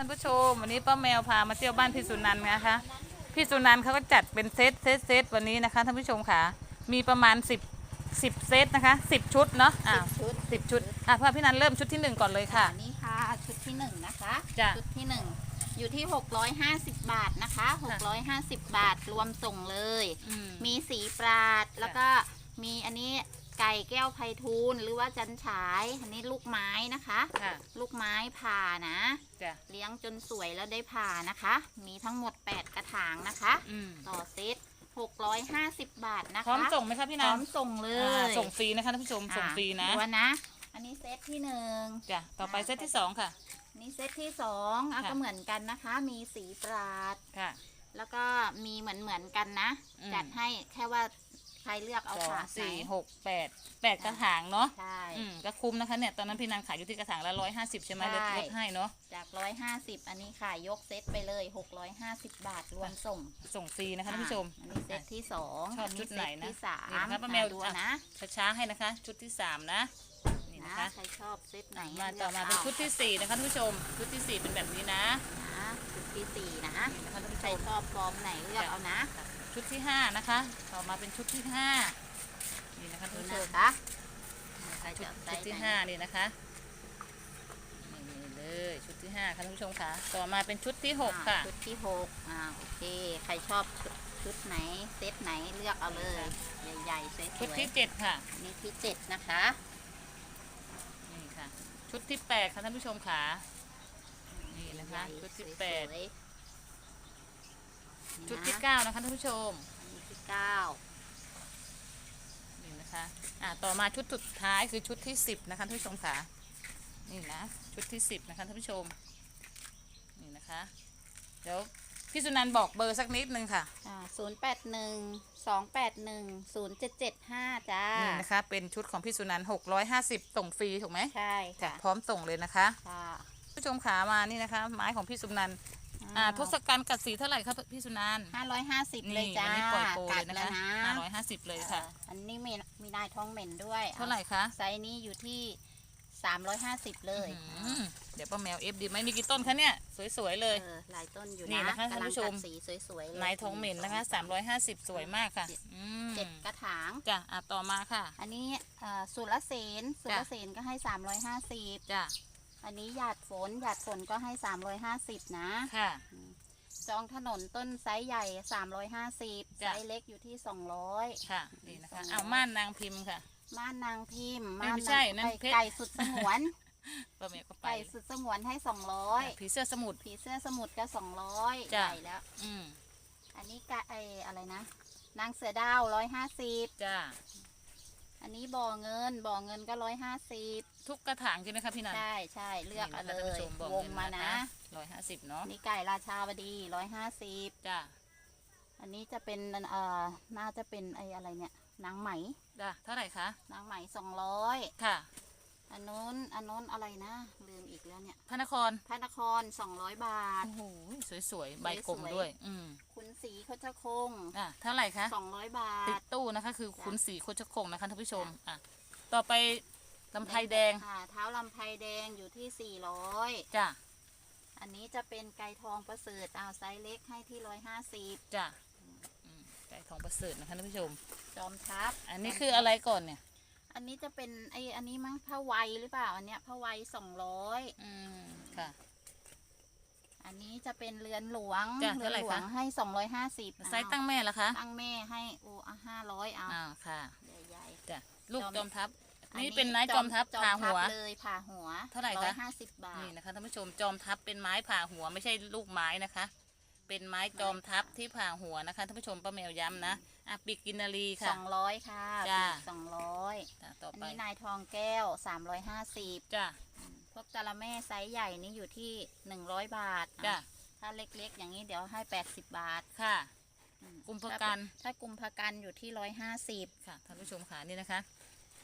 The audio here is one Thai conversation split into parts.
ท่านผู้ชม วันนี้ป้าแมวพามาเที่ยวบ้านพี่สุนันท์นะคะพี่สุนันท์เขาก็จัดเป็นเซตเซตเซตวันนี้นะคะท่านผู้ชมค่ะ มีประมาณ 10 10เซตนะคะ10 ชุดเนาะอ่าชุดสิบชุดอะพ่อพี่นันเริ่มชุดที่หนึ่งก่อนเลยค่ะ อันนี้ค่ะชุดที่หนึ่งนะคะจ้ะ ชุดที่หนึ่งอยู่ที่ 650 บาทนะคะ 650 บาทรวมส่งเลย อืมมีสีปราดแล้วก็มีอันนี้ ไก่แก้วไพฑูรย์หรือว่าจันฉายอันนี้ลูกไม้นะคะ ค่ะ ลูกไม้ผ่านะ จ้ะ เลี้ยงจนสวยแล้วได้ผ่านะคะ มีทั้งหมด 8 กระถางนะคะ อืม ต่อเซต650 บาทนะคะพร้อมส่งไหมคะพี่พนัร้อนมส่งเลอ่ายส่งฟรีนะคะท่านผู้ชม ส่งฟรีนะ อ่ดูนะ อันนี้เซตที่หนึ่ง จ้ะ ต่อไปเซตที่สองค่ะ อันนี้เซตที่สองอะค่ะ ก็เหมือนกันนะคะ มีสีปราด ค่ะ แล้วก็มีเหมือนเหมือนกันนะ อืม จัดให้แค่ว่า ใครเลือกเอาสองขาดไหนสี่หกแปดแปดกระถางเนาะใช่ อืมก็คุ้มนะคะเนี่ยตอนนั้นพี่นันขายอยู่ที่กระถางละร้อยห้าสิบใช่ไหมลดใช่ลดให้เนาะจาก 150 อันนี้ค่ะ ยกเซตไปเลย 650 บาทรวมส่งส่งฟรีนะคะท่านผู้ชมอะอันนี้เซตที่สองชอบชุดไหนนะอัที่สามนี่นะคะป้าแมวดูอะ นะช้าๆให้นะคะ ชุดที่สามนะนี่นะนะคะใครชอบเซตไหนมาต่อมาเป็นชุดที่สี่นะคะท่านผู้ชมชุดที่สี่เป็นแบบนี้นะนะชุด ที่สี่นะนี่นะคะท่านผู้ใคชรมชอบฟอร์มไหนเลือกเอานะ ชุดที่ห้านะคะ ต่อมาเป็นชุดที่ห้านี่นะคะท่านดูผู้ชนะมคะนี่นะคะชุดจะเอาไซชุดส์ที่ไหนห้านี่นะคะนี่เลยชุดที่ห้าค่ะท่านผู้ชมค่ะ ต่อมาเป็นชุดที่หกอ่าค่ะ ชุดที่หกอ่าโอเค ใครชอบชุดชุดไหนเซตไหนเลือกเอาเลยใหญ่ๆสวยๆชุดที่เจ็ดค่ะอันนี่ที่เจ็ดนะคะนี่ค่ะ ชุดที่แปดค่ะท่านผู้ชมค่ะ นี่นะคะชุดที่แปดสวยๆชุดที่นี่นะเก้านะคะท่านผู้ชมอันนี้ที่เก้านี่นะคะอ่าต่อมาชุดสุดท้ายคือชุดที่สิบนะคะท่านผู้ชมค่ะนี่นะชุดที่สิบนะคะท่านผู้ชมนี่นะคะเดี๋ยวพี่สุนันท์บอกเบอร์สักนิดนึงค่ะศูนย์แปดหนึ่งสองแปดหนึ่งศูนย์เจ็ดเจ็ดห้าจ้า นี่นะคะ เป็นชุดของพี่สุนันท์หกร้อยห้าสิบส่งฟรีถูกไหมใช่จ้ะค่ะ พร้อมส่งเลยนะคะ ค่ะ ผู้ชมขามานี่นะคะ ไม้ของพี่สุนันท์อ่าทศกัณฐ์กัดสีเท่าไหร่ครับพี่สุนันท์ห้าร้อยห้าสิบเลยนี่จ้าวันนี้ปล่อยโปรเลยนะกัดคะแล้วห้าร้อยห้าสิบเลยค่ะเอออันนี้มีมีได้ท้องเหม็นด้วย เท่าไหร่คะ ไซส์นี้อยู่ที่สามร้อยห้าสิบเลยอืมเดี๋ยวป้าแมวเอฟดีไหมมีกี่ต้นคะเนี่ย สวยๆเลยเออหลายต้นอยู่นี่นะนะคะท่านผู้ชมกำลังกัดสีสวยๆเลยไม้ทองเหม็นนะคะ350สวยมากค่ะอืมเจ็ดกระถางจ้ะอะต่อมาค่ะ อันนี้เอ่อสุรเสนสุรเสนก็ให้350จ้ะ อันนี้หยาดฝนหยาดฝนก็ให้350นะ ค่ะ จองถนนต้นไซส์ใหญ่350ไซจ้ะ ส์เล็กอยู่ที่200ค่ะ นี่นะคะ เอาม่านนางพิมพ์ค่ะ ม่านนางพิมพ์ไม่ม่านไม่ใช่นางนั่นเพชร ไก่สุดสงวน ป้าแมวก็ไปไก่สุดสงวนให้200ผีเสื้อสมุทรผีเสื้อสมุทรก็200จ้ะ ใหญ่แล้ว อืมอันนี้กะไออะไรนะ นางเสือดาว150จ้ะ อันนี้บ่อเงินบ่อเงินก็150ทุกกระถางใช่ไหมคะพี่นันใช่ใช่เลือกเอาเลนี่นะคะท่านยผู้ชมบอกวงมานะร้อยห้าสิบเนาะนี่ไก่ราชาวดีร้อยห้าสิบจ้ะอันนี้จะเป็นเอ่อน่าจะเป็นไออะไรเนี่ยนางไหมจ้ะเท่าไหร่คะนางไหมสองร้อยค่ะ อันนู้นอันนู้นอะไรนะลืมอีกแล้วเนี่ย พระนครพระนครสองร้อยบาท โอ้โหสวยๆ ใบกลมสวยๆด้วย อืมคุณสีโคชคงอะเท่าไหร่คะสองร้อยบาติทดตู้นะคะ คือจ้ะขุนศรีโคชคงนะคะท่านผู้ชมอะต่อไปลำไพแดงอ่าเท้าลำไพแดงอยู่ที่สี่ร้อยจ้ะอันนี้จะเป็นไก่ทองประเสริฐเอาไซส์เล็กให้ที่ร้อยห้าสิบจ้ะอืมไก่ทองประเสริฐนะคะท่านผู้ชม จอมทัพอันนี้คืออะไรก่อนเนี่ย อันนี้จะเป็นไออันนี้มั้งผ้าไวหรือเปล่า อันเนี้ยผ้าไวสองร้อยอืมค่ะ อันนี้จะเป็นเรือนหลวงจ้ะเรืเท่าไหร่หลวงคะ ให้สองร้อยห้าสิบไซส์ตั้งแม่ละคะตั้งแม่ให้โอ้ห้าร้อยเอาอ่าค่ะใหญ่จ้ะลูกจอมจอมทัพๆนี่เป็นไม้จอมทัพผ่าหัว เลยผ่าหัวเท่าไหร่คะร้อยห้าสิบบาท นี่นะคะท่านผู้ชมจอมทัพเป็นไม้ผ่าหัวไม่ใช่ลูกไม้นะคะ เป็นไม้จอมทัพที่ผ่าหัวนะคะท่านผู้ชมป้าแมวย้ำนะอะปีกกินนารีสค่ะ องร้อยค่ะจ้ะสองร้อยจ้ะต่ออันไปนี้นายทองแก้วสามร้อยห้าสิบจ้ะ พวกจระแม่ไซส์ใหญ่นี่อยู่ที่หนึ่งร้อยบาทจ้ะถ้าเล็กๆ อย่างนี้เดี๋ยวให้แปดสิบบาทค่ะ อืมกุมภกันถ้ากุมภกันอยู่ที่ร้อยห้าสิบค่ะท่านผู้ชมค่ะนี่นะคะ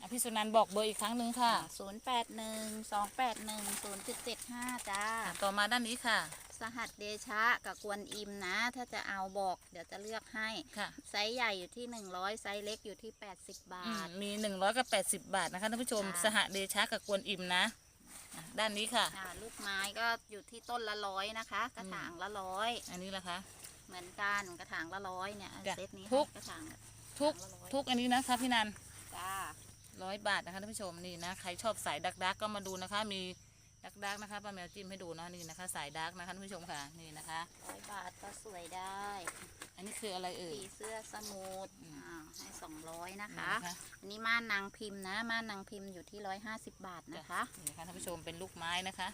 อะพี่สุนันท์บอกเบอร์อีกครั้งหนึ่งค่ะศูนย์แปดหนึ่งสองแปดหนึ่งศูนย์เจ็ดเจ็ดห้าจ้า อะต่อมาด้านนี้ค่ะ สหัสเดชะกับกวนอิมนะ ถ้าจะเอาบอกเดี๋ยวจะเลือกให้ ค่ะ ไซส์ใหญ่อยู่ที่ 100 ไซส์เล็กอยู่ที่ 80 บาอืมทมีหนึ่งร้อยกับแปดสิบบาทนะคะท่านผู้ชมจ้ะสหเดชะกับกวนอิมนะอะด้านนี้ค่ะอ่าลูกไม้ก็อยู่ที่ต้นละร้อยนะคะ กระถางละร้อยอันนี้ละคะ เหมือนกันกระถางละร้อยเนี่ยจ้ะเซตนี้ทุก กระถางทุกละร้อย ทุกอันนี้นะคะพี่นันจ้าร้อยบาทนะคะท่านผู้ชมนี่นะใครชอบสายดักดักก็มาดูนะคะ มี ดักดักนะคะป้าแมวจิ้มให้ดูนะนี่นะคะ สายดักนะคะท่านผู้ชมค่ะนี่นะคะร้อยบาทก็สวยได้อันนี้คืออะไรเอ่ยผีเสื้อสมุดอืมอ่าให้สองร้อยนะนี่คะนะคะ อันนี้ม่านนางพิมพ์นะม่านนางพิมพ์อยู่ที่ร้อยห้าสิบบาทนะคะนี่นะคะท่านผู้ชมเป็นลูกไม้นะคะ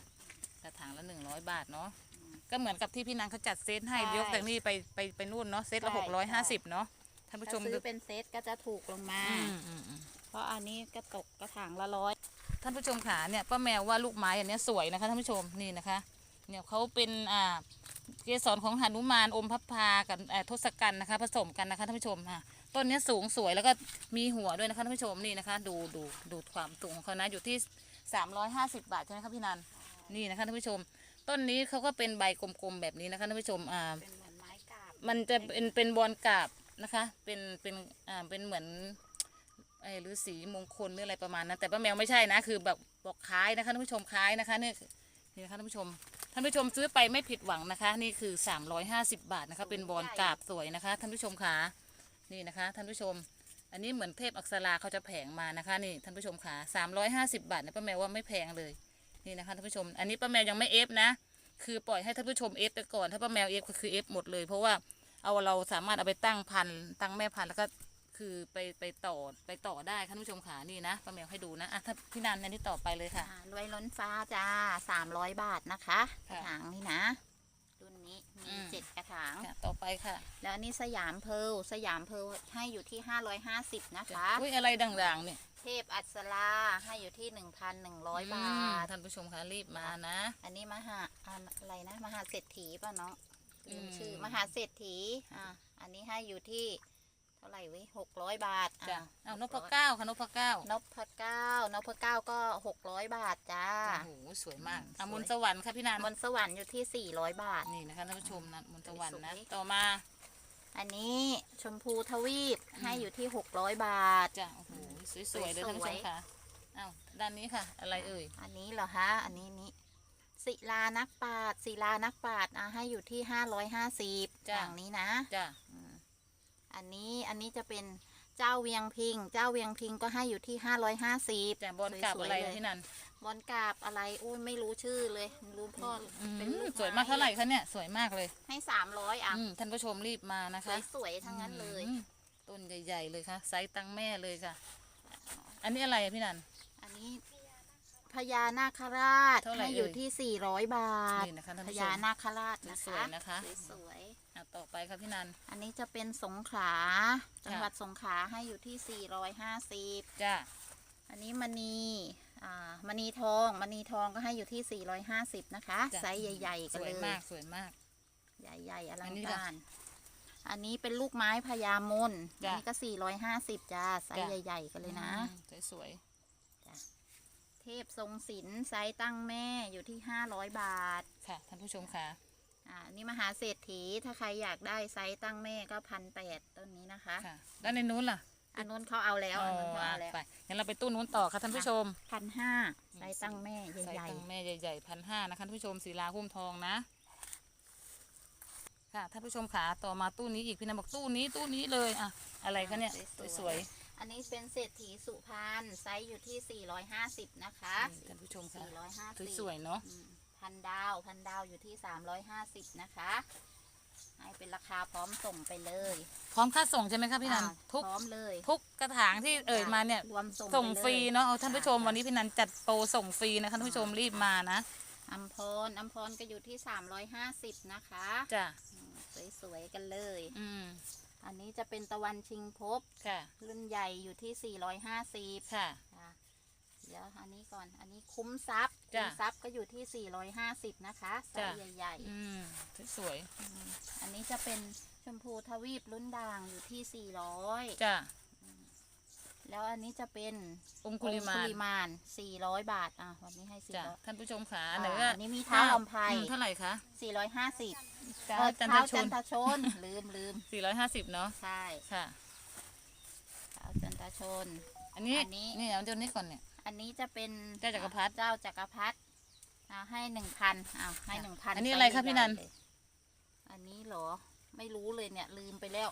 กระถางละหนึ่งร้อยบาทเนาะก็เหมือนกับที่พี่นันเขาจัดเซตให้ใช่ยกจากนี่ไปไปไปนู่นเนาะเซตละใช่หกร้อยห้าสิบเนาะท่านผู้ชถ้ามซื้อเป็นเซตก็จะถูกลงมาอืมอืมอืมเพราะอันนี้ก็ตกกระถางละร้อย ท่านผู้ชมขาเนี่ยป้าแมวว่าลูกไม้อันเนี้ยสวยนะคะท่านผู้ชมนี่นะคะ เนี่ยเขาเป็นอ่าเกสรของหนุมานอมพับพากับเอ่อทศกัณฐ์นะคะ ผสมกันนะคะท่านผู้ชมอะต้นเนี้ยสูงสวยแล้วก็มีหัวด้วยนะคะท่านผู้ชมนี่นะคะ ดูดูดูความสูงของเขานะอยู่ที่ 350 บาทใช่ไหมคะพี่นันนี่นะคะท่านผู้ชม ต้นนี้เขาก็เป็นใบกลมๆแบบนี้นะคะท่านผู้ชมอ่าเป็นเหมือนไม้กาบมันจะเป็นเป็นบอลกราบนะคะ เป็นเป็นอ่าเป็นเหมือน ไอ้ฤาษีมงคลหรืออะไรประมาณนั้นแต่ป้าแมวไม่ใช่นะคือแบบบอกคล้ายนะคะท่านผู้ชมคล้ายนะคะนี่นี่นะคะท่านผู้ชมท่านผู้ชมซื้อไปไม่ผิดหวังนะคะ นี่คือ 350 บาทนะคะ เป็นบอลกราบสวยนะคะ ท่านผู้ชมขานี่นะคะ ท่านผู้ชม อันนี้เหมือนเทพอักษราเขาจะแผงมานะคะ นี่ท่านผู้ชมขา350 บาทนะป้าแมวว่าไม่แพงเลยนี่นะคะท่านผู้ชม อันนี้ป้าแมวยังไม่เอฟนะ คือปล่อยให้ท่านผู้ชมเอฟไปก่อนถ้าป้าแมวเอฟก็คือเอฟหมดเลย เพราะว่าเอาเราสามารถเอาไปตั้งพันตั้งแม่พันแล้วก็ คือไปไปต่อไปต่อได้ค่ะท่านผู้ชมขานี่นะป้าแมวให้ดูนะอะถ้าพี่นันอันนี้ต่อไปเลยค่ะ อ่ารวยล้นฟ้าจ้าสามร้อยบาทนะคะกค่ะระถางนี่นะ รุ่นนี้มีอืมเจ็ดกระถาง ค่ะต่อไปค่ะแล้วอันนี้สยามเพร์ลสยามเพร์ลให้อยู่ที่ห้าร้อยห้าสิบนะคะ อุ้ยอะไรด่างๆเนี่ยเทพอัศราให้อยู่ที่หนึ่งพันหนึ่งร้อยบาอืมทท่านผู้ชมคะรีบมานะ อันนี้มหาอ่าอะไรนะ มหาเศรษฐีป่ะเนาะลืมอืม ชื่อมหาเศรษฐีอะอันนี้ให้อยู่ที่ เท่าไหร่เว้ยหกร้อยบาทจ้ะอะเอานพเก้าค่ะนพเก้านพเก้านพเก้าก็หกร้อยบาทจ้า โอ้โหสวยมากอืมอะสวย มนต์สวรรค์ค่ะพี่นันบนสวรรค์อยู่ที่สี่ร้อยบาท นี่นะคะท่านผู้ชมนะมนต์สวรรค์นะสวยๆต่อมา อันนี้ชมพูทวีปให้อยู่ที่หกร้อยบาท จ้ะโอ้โหสวยๆเลยท่านผู้ชมค่ะอ้าวด้านนี้ค่ะ อะไรเอ่ยอันนี้เหรอฮะ อันนี้นี้ศิลานักปราชญ์ศิลานักปราชญ์อะให้อยู่ที่ห้าร้อยห้าสิบอย่างนี้นะ จ้ะ อันนี้อันนี้จะเป็นเจ้าเวียงพิง เจ้าเวียงพิงก็ให้อยู่ที่ห้าร้อยห้าสิบจ้ะบอลกลับอะไรนะพี่นันบอลกราบอะไรโอ้ยไม่รู้ชื่อเลย รู้พ่ออมเป็นลูกสวยมากเท่าไหร่คะเนี่ยสวยมากเลย ให้สามร้อยอะอืมท่านผู้ชมรีบมานะคะสวยๆทั้งนั้นเลยอืมต้นใหญ่ๆเลยค่ะไซส์ตั้งแม่เลยค่ะ อันนี้อะไรอะพี่นันอันนี้พญานาคราชเท่าไหร่ให้อยู่เอ่ยที่สี่ร้อยบาทนี่นะคะท่านพผู้ชญามนาคราชนะสวยๆนะคะสวย อะต่อไปค่ะพี่นันๆอันนี้จะเป็นสงขลาจังหวัดสงขลาให้อยู่ที่ 450 จ้าอันนี้มณีอ่ามณีทองมณีทองก็ให้อยู่ที่ 450 นะคะจ้ะไซส์ใหญ่ๆสกันวเลยยมาก สวยมาก ใหญ่ๆอลัอังนนี้ล่ะการ อันนี้เป็นลูกไม้พญามนอัจ้ะนนี้ก็ 450 จ้า ไซส์จ้ะใหญ่ ๆ กันเลยนะอืมสวยเทพทรงศิลป์ไซส์ตั้งแม่อยู่ที่ 500 บาทๆค่ะ ท่านผู้ชมค่ะ อ่าอันนี่มหาเศรษฐีถ้าใครอยากได้ไซส์ตั้งแม่ก็พันแปดต้นนี้นะคะ ค่ะ ด้านในนู้นล่ะอันนู้นเขาเอาแล้วอันนู้นเขาเอาแล้วไปงั้นเราไปตู้นู้นต่อค่ะท่านผู้ชมพันห้าไซส์ตั้งแม่ไซส์ใหญ่ตั้งแม่ใหญ่ๆพันห้านะคะท่านผู้ชมศิลาหุ้มทองนะค่ะท่านผู้ชมขาต่อมาตู้นี้อีกพี่นันบอกตู้นี้ตู้นี้เลยอะอะไรคะเนี่ยสวยๆอันนี้เป็นเศรษฐีสุพรรณไซส์อยู่ที่ 450 นะคะๆนี่ท่านผู้ชมค่ะ450สวยๆเนาะอืม พันดาวพันดาวอยู่ที่ 350 นะคะ ให้เป็นราคาพร้อมส่งไปเลยพร้อมค่าส่งใช่ไหมคะพี่นันอ่าทุกพร้อมเลยทุกกระถางที่เอ่ยมาเนี่ย รวมส่งส่งไปเลยฟรีเนาะเอาท่านผู้ชมค่ะวันนี้พี่นันจัดโปรส่งฟรีนะคะท่านผู้ชมรีบมานะอัมพรอัมพรก็อยู่ที่ 350 นะคะจ้ะอืมสวยๆกันเลย อืมอันนี้จะเป็นตะวันชิงภพค่ะรุ่นใหญ่อยู่ที่ 450ค่ะค่ะ เดี๋ยวอันนี้ก่อน อันนี้คุ้มทรัพย์จ้ะ คุ้มทรัพย์ก็อยู่ที่ 450 นะคะไซจ้ะส์ใหญ่อืมสวยๆอืมอันนี้จะเป็นชมพูทวีปรุ่นด่างอยู่ที่ๆจ้ะ400แล้วอันนี้จะเป็นองคุลิมาองนคุมาน400 บาท อะ วันนี้ให้ จ้ะ400 ท่านผู้ชมขาอ่าไหนก็อันนี้มีเท้าลำไพร อืมเท่าไหร่คะ450จ้าเออจันทเท้าชจันนทชน ลืมลืมสี่ร้อยห้าสิบเนาะใช่ค่ะ เท้าจันทชน อันนี้อันนี้ นี่เอาเดี๋ยวนี้ก่อนเนี่ย อันนี้จะเป็นเจ้าจักรพรรดิ เจ้าจักรพรรดิอ่าให้หนึ่งพันอ้าวให้หนึ่งพันอันนี้อะไรคะพี่นัน อันนี้เหรอ ไม่รู้เลยเนี่ย ลืมไปแล้ว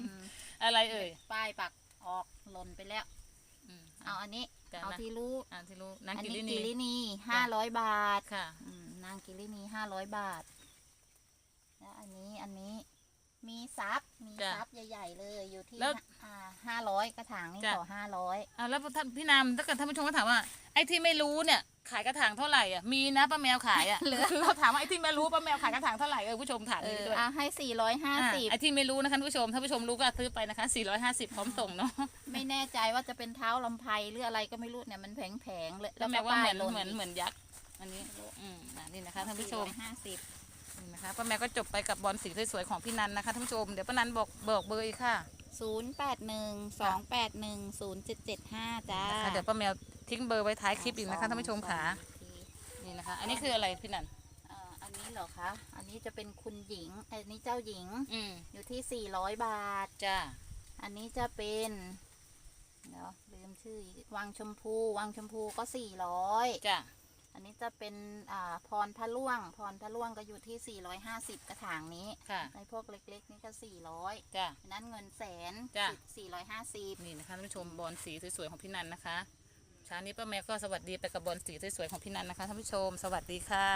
อืมอะไรเอ่ยป้ายปักออกหล่นไปแล้ว อืมเอาอันนี้จ้ะเอานะที่รู้ อ่านที่รู้นางอันกินี้ริกินีรินีห้าร้อยบาท ค่ะ อืมนางกิรินีห้าร้อยบาท แล้วอันนี้อันนี้ มีซับมีจ้ะซับใหญ่ ๆ เลยอยู่ที่แล้วอ่าห้าร้อยกระถางนี่จ้ะ ต่อห้าร้อยอ่าแล้วท่านพี่นามถ้าเกิดท่านผู้ชมก็ถามว่าไอ้ที่ไม่รู้เนี่ยขายกระถางเท่าไหร่อะมีนะป้าแมวขายอะเราถามว่าไอ้ที่ไม่รู้ป้าแมวขายกระถางเท่าไหร่เออผู้ชมถามเอนี้อด้วยอะให้สี่ร้อยห้าอ่าสิบไอ้ที่ไม่รู้นะคะท่านผู้ชมถ้าผู้ชมรู้ก็ซื้อไปนะคะ 450 พร้อมส่งเนาะไม่แน่ใจว่าจะเป็นเท้าลำไพหรืออะไรก็ไม่รู้เนี่ยมันแผงๆเลยแล้วแมก็วว่าเหมือนป้ยล่เหมือนเหมือนยักษ์อันนี้อืมอะนี่นะคะท่านผู้ชม ห้าสิบ นี่นะคะป้าแมวก็จบไปกับบอลสีสวยๆของพี่นันนะคะท่านผู้ชมเดี๋ยวป้านันบอกเบิกเบอร์อีกค่ะศูนย์แปดหนึ่งสองแปดหนึ่งศูนย์เจ็ดเจ็ดห้าจ้านะคะเดี๋ยวป้าแมวทิ้งเบอร์ไว้ท้ายคลิปอีกนะคะท่านผู้ชมค่ะสองทีนี่นะคะ อันนี้คืออะไรพี่นันเอ่ออันนี้เหรอคะ อันนี้จะเป็นคุณหญิง อันนี้เจ้าหญิงอืมอยู่ที่400บาท จ้าอันนี้จะเป็นเดี๋ยวลืมชื่ออีกวังชมพู วังชมพูก็400จ้า อันนี้จะเป็นอ่าพรพระล่วง พรพระล่วงก็อยู่ที่ 450 กระถางนี้ค่ะในพวกเล็กๆ นี่ก็ 400จ้าอันนั้นเงินแสนจ้ะ450 นี่นะคะท่านผู้ชมบอลสีสวยๆของพี่นันนะคะเช้านี้ป้าแมวก็สวัสดีไปกับบอลสีสวยๆของพี่นันนะคะท่านผู้ชม สวัสดีค่ะ